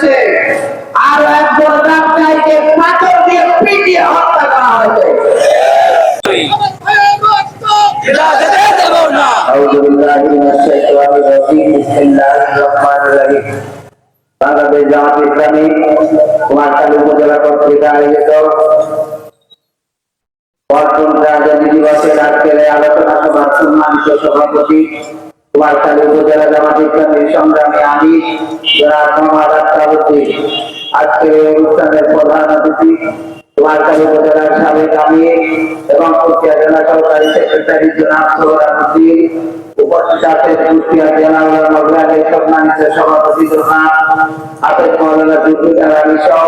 বাংলাদেশে আরো একজন ব্যবসায়ীকে পাথর দিয়ে পিটিয়ে হত্যা করা হয়েছে أعوذ بالله من الشيطان الرجيم بسم الله الرحمن الرحيم বাংলাদেশ জামাত ইসলামী কুমারখালী উপজেলা কর্তৃক আয়োজিত অর্জন রাজনীতি দিবসের আজকের এই আলোচনা সভার সম্মানিত সভাপতি কুমারখালী উপজেলা জামাত ইসলামীর সংগ্রামী আমি জনাব মোহাম্মদ আক্তারউদ্দিন আজকের এই অনুষ্ঠানের প্রধান অতিথি সভাপতি জনাব আবেদ মৌলানা সহ।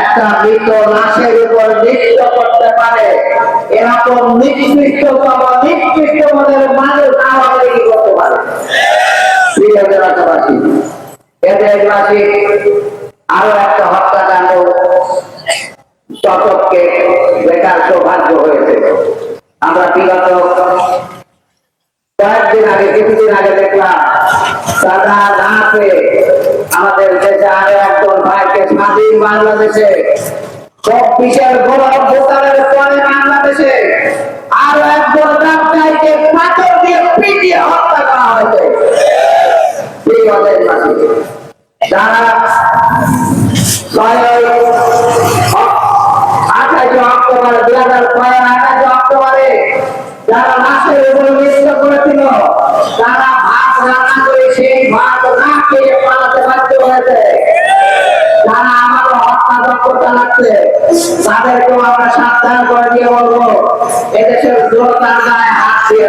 একটা মৃত লাশের উপর নৃত্য করতে পারে। এরকম নিকৃষ্টতম নিকৃষ্ট মনের মানুষ লীগ করতে পারে। আমরা বিগত কয়েকদিন আগে, কিছুদিন আগে দেখলাম সাদা না আমাদের দেশে আরও একজন ভাইকে স্বাধীন বাংলাদেশে চব্বিশের গৌরব ভোটারের পরে বাংলাদেশে আরও একজন ব্যবসায়ীকে পাথর দিয়ে পিটিয়ে হত্যা করা হয়েছে। যারা আঠাশে অক্টোবর, দুই হাজার ছয়ের আঠাশে অক্টোবরে যারা মাসের উপর করেছিল, তারা ভাত রান্না করে তো না খেয়ে পালাতে বাধ্য হয়েছে। যারা আমাদের হত্যা চালাচ্ছে তাদেরকেও আমরা সাবধান করে দিয়ে বলব, এদেশের জনতার গায়ে হাত দিয়ে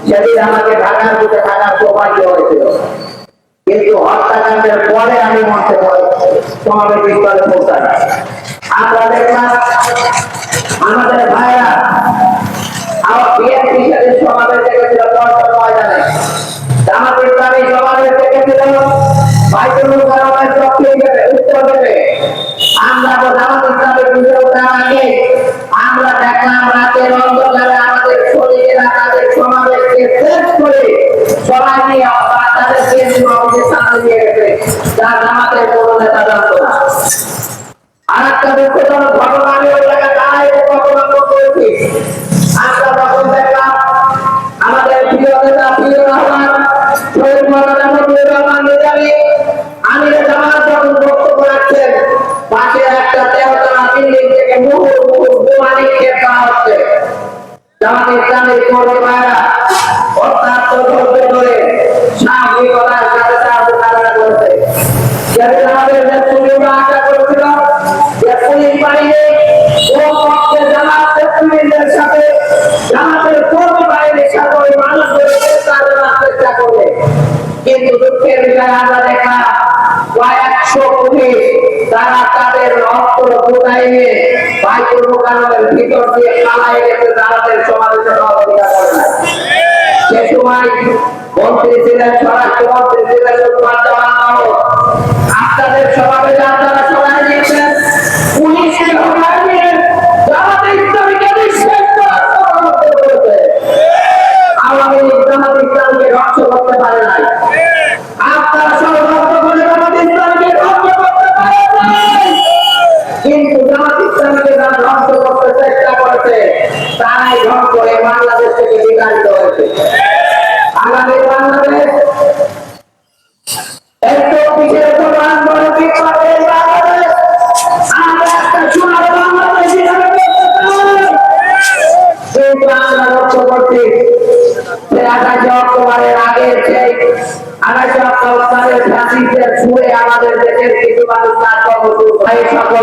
সেদিন আমাকে ঢাকার বুকে থাকার সৌভাগ্য হয়েছিল। কিন্তু হত্যাকাণ্ডের পরে আমি মঞ্চে সমাবেশ স্থলে পৌঁছাই আমরা দেখলাম আমাদের ভাইরা করে সবাই নিয়ে আবার তাদের কেন্দ্রীয় অফিসের সামনে নিয়ে গেছে। যা জামাতের কোনো নেতা জানতো না। আর একটা দুঃখজনক ঘটনা আমি ওই জায়গায় দাঁড়াই করেছি। আমরা তখন দেখলাম, আমাদের প্রিয় নেতা প্রিয় রহমান, শহীদ যখন আমরা দেখলাম একশো পুলিশ তারা তাদের অস্ত্র কোথায় নিয়ে বাইকুল মোকারমের ভিতর দিয়ে পালায় গেছে তাদের সমালোচনা অধিকার করে না সে সময় মন্ত্রী ছিলেন স্বরাষ্ট্র মন্ত্রী ছিলেন উসমান জামান মাহমুদ আপনাদের সমাবেশে আপনারা সবাই নিয়েছেন করেছে আওয়ামী লীগ জামাত ইসলামকে ধ্বংস করতে পারে নাই।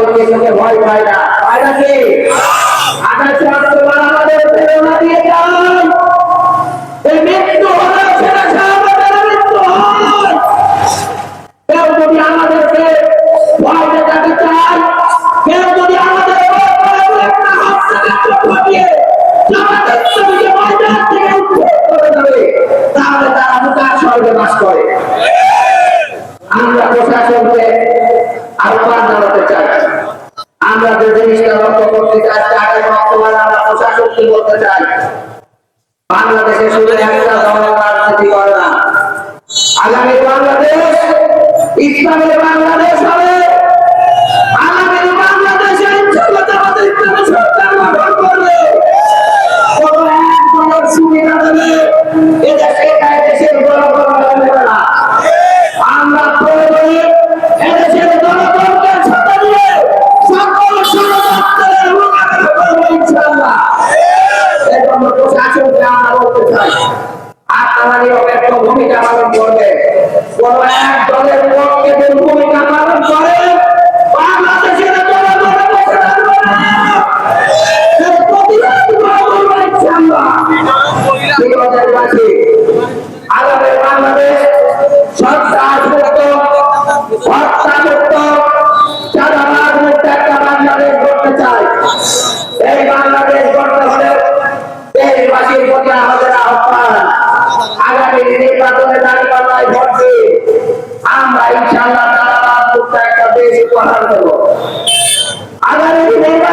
কিছুকে ভয় পায় না। হয় নাকি আঠাশে অক্টোবর আমাদের প্রেরণা দিয়ে যায় এই মৃত্যু হলে সেটা আমাদের মৃত্যু হয়। কেউ যদি আমাদেরকে ভয় দেখাতে চায়, কেউ যদি আমাদের একটা হত্যাকাণ্ড ঘটিয়ে আমাদের ছবিকে ময়দান থেকে উচ্ছেদ করে দেবে, তাহলে তারা মুখার স্বর্গে বাস করে। আমরা প্রশাসনকে আহ্বান আগামী বাংলাদেশ ইসলামের দলের উপহার দেব আগামী নির্বাচনে